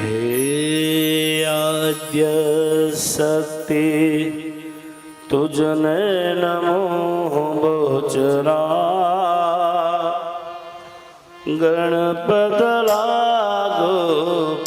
હે આદ્ય શક્તિ તુજને નમો બહુચરા ગણપત લાગો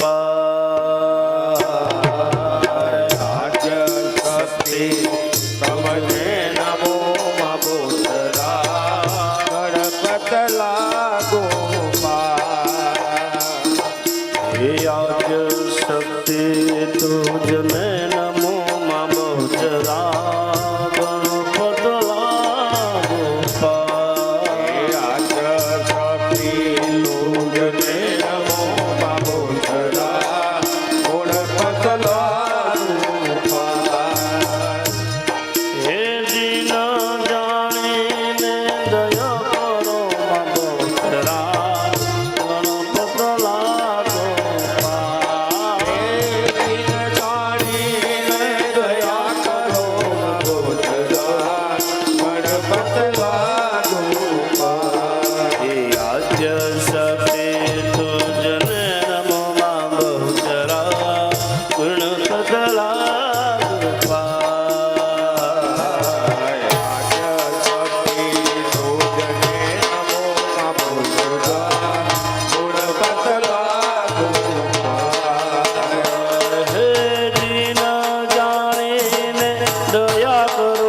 પા હે આજ શક્તિ તુજને